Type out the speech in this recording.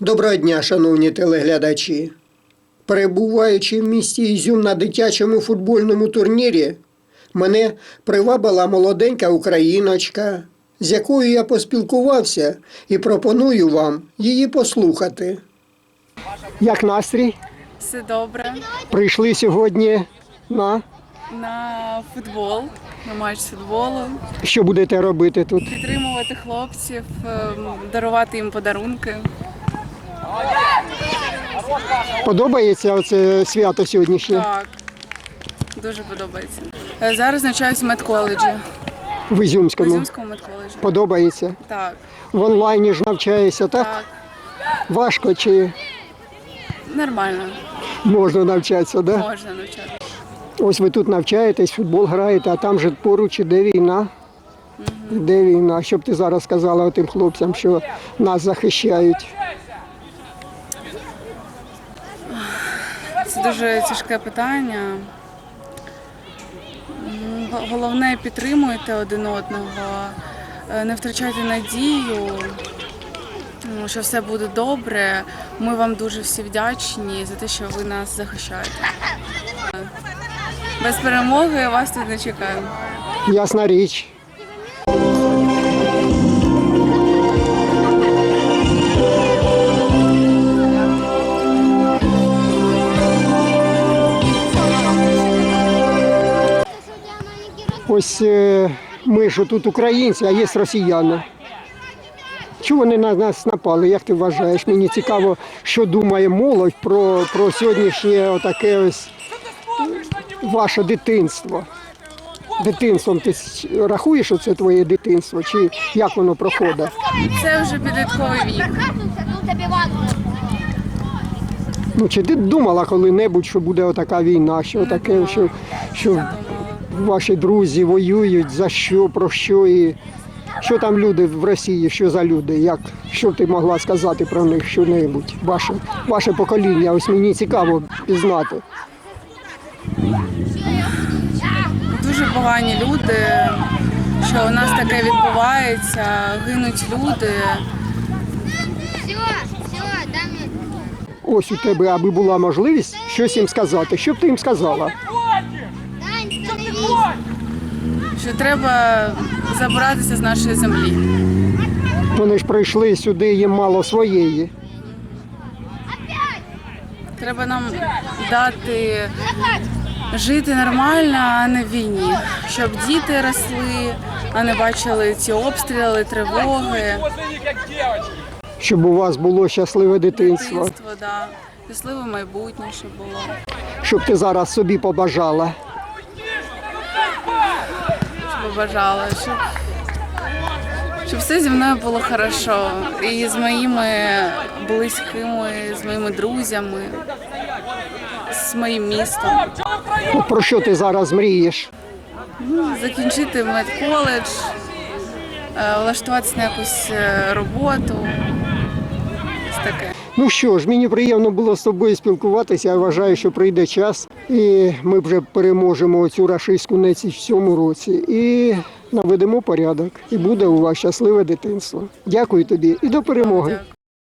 Доброго дня, шановні телеглядачі. Перебуваючи в місті Ізюм на дитячому футбольному турнірі, мене привабила молоденька україночка, з якою я поспілкувався і пропоную вам її послухати. Як настрій? Все добре. Прийшли сьогодні на На футбол, на матч футболу, що будете робити тут? підтримувати хлопців, ем, дарувати їм подарунки. Подобається оце свято сьогоднішнє Так, дуже подобається. Е, Зараз навчаюсь в медколеджі, в в Ізюмському? Ізюмському медколеджі. Подобається. Так, В онлайні ж навчаєшся, так? так, Важко чи нормально, можна навчатися, да? можна навчати. Ось ви тут навчаєтесь, футбол граєте, а там же поруч іде війна. Іде війна. Що б ти зараз сказала тим хлопцям, що нас захищають? Це дуже тяжке питання. Головне підтримуйте один одного, е, не втрачайте надію, що все буде добре. Ми вам дуже всі вдячні за те, що ви нас захищаєте. Без перемоги вас тут не чекаємо. Ясна річ. Ось е, ми ж тут українці, а є росіяни. Чого вони на нас напали? Як ти вважаєш? Мені цікаво, що думає молодь про, про сьогоднішнє отаке ось ваше дитинство. Дитинством ти рахуєш, що це твоє дитинство, чи як воно проходить? Це вже підлітковий вік. Ну чи ти думала коли-небудь, що буде отака війна, що таке, що, що ваші друзі воюють, за що, про що і що там люди в Росії, що за люди? Як що ти могла сказати про них що-небудь? Ваше, ваше покоління, ось мені цікаво пізнати. Дуже погані люди, що у нас таке відбувається, гинуть люди. Ось у тебе, аби була можливість щось їм сказати. Що б ти їм сказала? Що треба забиратися з нашої землі. Вони ж прийшли сюди, їм мало своєї. Треба нам дати жити нормально, а не в війні, щоб діти росли, а не бачили ці обстріли, тривоги, Щоб у вас було щасливе дитинство. дитинство, да. щасливе майбутнє, щоб було. Щоб ти зараз собі побажала. Щоб бажала, щоб, щоб все зі мною було хорошо. І з моїми близькими, з моїми друзями, з моїм містом. Про що ти зараз мрієш? закінчити медколедж, е, влаштуватися на якусь е, роботу. Ось таке. Ну що ж, мені приємно було з тобою спілкуватися. Я вважаю, що прийде час, і ми вже переможемо цю рашистську нецість в цьому році. І наведемо порядок. І буде у вас щасливе дитинство. Дякую тобі і до перемоги.